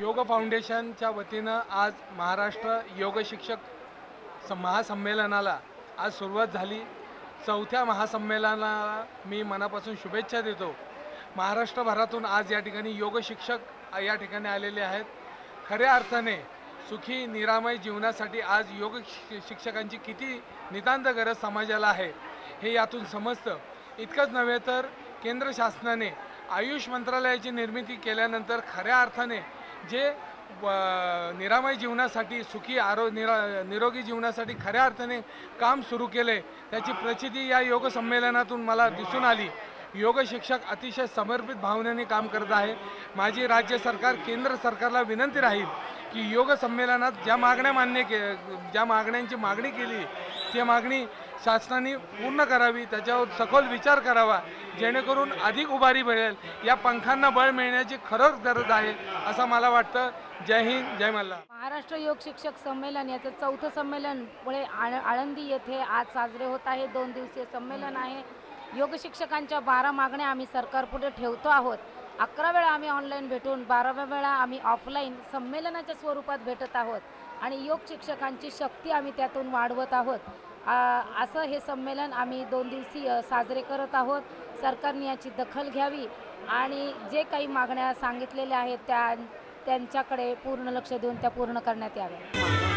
योग फाउंडेशनच्या वतीनं आज महाराष्ट्र योग शिक्षक स महासंमेलनाला आज सुरुवात झाली. चौथ्या महासंमेलनाला मी मनापासून शुभेच्छा देतो. महाराष्ट्रभरातून आज या ठिकाणी योग शिक्षक या ठिकाणी आलेले आहेत. खऱ्या अर्थाने सुखी निरामय जीवनासाठी आज योग शि- शिक्षकांची किती नितांत गरज समाजाला आहे हे यातून समजतं. इतकंच नव्हे तर केंद्र शासनाने आयुष मंत्रालयाची निर्मिती केल्यानंतर खऱ्या अर्थाने जे निरामय जीवनासाठी सुखी आरो निरा निरोगी जीवनासाठी खऱ्या अर्थाने काम सुरू केले त्याची प्रचिती या योग संमेलनातून मला दिसून आली. योग शिक्षक अतिशय समर्पित भावनेने काम करत आहे. माझी राज्य सरकार केंद्र सरकारला विनंती राहील की योग संमेलनात ज्या मागण्या मान्य के ज्या मागण्यांची मागणी केली ती मागणी शासनाने पूर्ण करावी त्याच्यावर सखोल विचार करावा जेणेकरून अधिक उभारी मिळेल. या पंखांना बळ मिळण्याची खरंच गरज आहे असं मला वाटतं. जय हिंद जय मल्ला महाराष्ट्र योग शिक्षक संमेलन याचं चौथं संमेलन पुढे आळ आळंदी येथे आज साजरे होत आहे. दोन दिवसीय संमेलन आहे. योग शिक्षकांच्या बारा मागण्या आम्ही सरकारपुढे ठेवतो आहोत. अकरा वेळा आम्ही ऑनलाईन भेटून बाराव्या वेळा आम्ही ऑफलाईन संमेलनाच्या स्वरूपात भेटत आहोत. आणि योग शिक्षकांची शक्ती आम्ही त्यातून वाढवत आहोत. असं हे संमेलन आम्ही दोन दिवसीय साजरे करत आहोत. सरकारने याची दखल घ्यावी आणि जे काही मागण्या सांगितलेल्या आहेत त्या त्यांच्याकडे पूर्ण लक्ष देऊन त्या पूर्ण करण्यात याव्या.